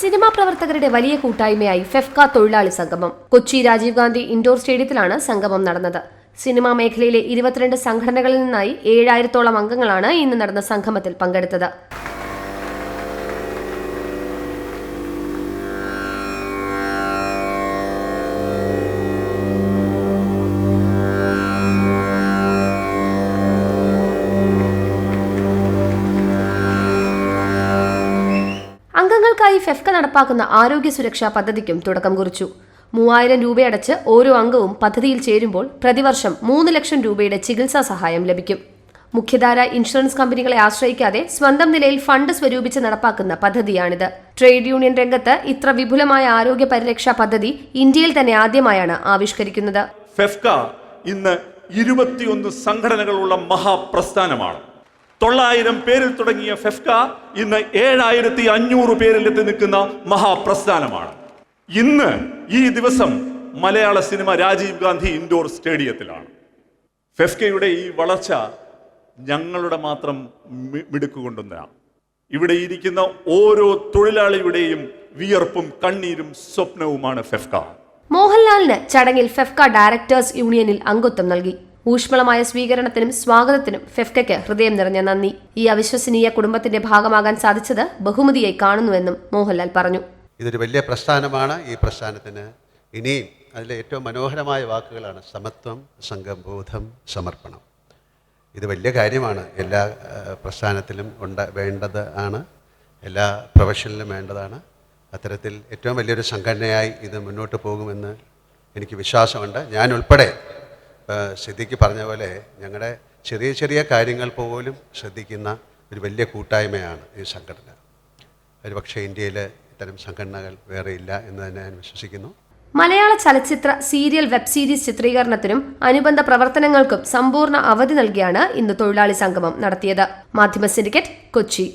Cinema പ്രവർത്തകരുടെ വലിയ കൂട്ടായ്മയായി ഫെഫ്ക തൊഴിലാളി സംഗമം. കൊച്ചി രാജീവ് ഗാന്ധി ഇൻഡോർ സ്റ്റേഡിയത്തിലാണ് സംഗമം നടന്നത്. സിനിമാ മേഖലയിലെ ഇരുപത്തിരണ്ട് സംഘടനകളിൽ നിന്നായി ഏഴായിരത്തോളം അംഗങ്ങളാണ് ഇന്ന് നടന്ന സംഗമത്തിൽ പങ്കെടുത്തത്. അംഗങ്ങൾക്കായി ഫെഫ്ക നടപ്പാക്കുന്ന ആരോഗ്യ സുരക്ഷാ പദ്ധതിക്കും തുടക്കം കുറിച്ചു. മൂവായിരം രൂപയടച്ച് ഓരോ അംഗവും പദ്ധതിയിൽ ചേരുമ്പോൾ പ്രതിവർഷം മൂന്ന് ലക്ഷം രൂപയുടെ ചികിത്സാ സഹായം ലഭിക്കും. മുഖ്യധാര ഇൻഷുറൻസ് കമ്പനികളെ ആശ്രയിക്കാതെ സ്വന്തം നിലയിൽ ഫണ്ട് സ്വരൂപിച്ച് നടപ്പാക്കുന്ന പദ്ധതിയാണിത്. ട്രേഡ് യൂണിയൻ രംഗത്ത് ഇത്ര വിപുലമായ ആരോഗ്യ പരിരക്ഷാ പദ്ധതി ഇന്ത്യയിൽ തന്നെ ആദ്യമായാണ് ആവിഷ്കരിക്കുന്നത്. ഫെഫ്ക ഇന്ന് ഇരുപത്തിയൊന്ന് സംഘടനകളുള്ള മഹാപ്രസ്ഥാനമാണ്. തൊള്ളായിരം പേരിൽ തുടങ്ങിയ ഫെഫ്ക ഇന്ന് ഏഴായിരത്തി അഞ്ഞൂറ് പേരിൽ എത്തി നിൽക്കുന്ന മഹാപ്രസ്ഥാനമാണ്. ഇന്ന് ഈ ദിവസം മലയാള സിനിമ രാജീവ് ഗാന്ധി ഇൻഡോർ സ്റ്റേഡിയത്തിലാണ്. ഫെഫ്കയുടെ ഈ വളർച്ച ഞങ്ങളുടെ മാത്രം മി- മിടുക്കുകൊണ്ടുന്നതാണ് ഇവിടെ ഇരിക്കുന്ന ഓരോ തൊഴിലാളിയുടെയും വിയർപ്പും കണ്ണീരും സ്വപ്നവുമാണ് ഫെഫ്ക. മോഹൻലാലിന് ചടങ്ങിൽ ഫെഫ്ക ഡയറക്ടേഴ്സ് യൂണിയനിൽ അംഗത്വം നൽകി. ഊഷ്മളമായ സ്വീകരണത്തിനും സ്വാഗതത്തിനും ഫെഫ്കയ്ക്ക് ഹൃദയം നിറഞ്ഞ നന്ദി. ഈ അവിശ്വസനീയ കുടുംബത്തിന്റെ ഭാഗമാകാൻ സാധിച്ചത് ബഹുമതിയായി കാണുന്നുവെന്നും മോഹൻലാൽ പറഞ്ഞു. ഇതൊരു വലിയ പ്രസ്ഥാനമാണ്. ഈ പ്രസ്ഥാനത്തിന് ഇനിയും അതിലെ ഏറ്റവും മനോഹരമായ വാക്കുകളാണ് സമത്വം സംഘബോധം സമർപ്പണം. ഇത് വലിയ കാര്യമാണ്. എല്ലാ പ്രസ്ഥാനത്തിലും ഉണ്ട വേണ്ടത് ആണ്. എല്ലാ പ്രൊഫഷനിലും വേണ്ടതാണ്. അത്തരത്തിൽ ഏറ്റവും വലിയൊരു സംഘടനയായി ഇത് മുന്നോട്ട് പോകുമെന്ന് എനിക്ക് വിശ്വാസമുണ്ട്. ഞാൻ ഉൾപ്പെടെ സിദ്ദിഖ് പറഞ്ഞ പോലെ ഞങ്ങളുടെ ചെറിയ ചെറിയ കാര്യങ്ങൾ പോലും ശ്രദ്ധിക്കുന്ന ഒരു വലിയ കൂട്ടായ്മയാണ് ഈ സംഘടന. ഒരുപക്ഷെ ഇന്ത്യയിൽ ഇത്തരം സംഘടനകൾ ഇല്ല എന്ന് തന്നെ ഞാൻ വിശ്വസിക്കുന്നു. മലയാള ചലച്ചിത്ര സീരിയൽ വെബ് സീരീസ് ചിത്രീകരണത്തിനും അനുബന്ധ പ്രവർത്തനങ്ങൾക്കും സമ്പൂർണ അവധി നൽകിയാണ് ഇന്ന് തൊഴിലാളി സംഗമം നടത്തിയത്. മാധ്യമ സിൻഡിക്കേറ്റ് കൊച്ചി.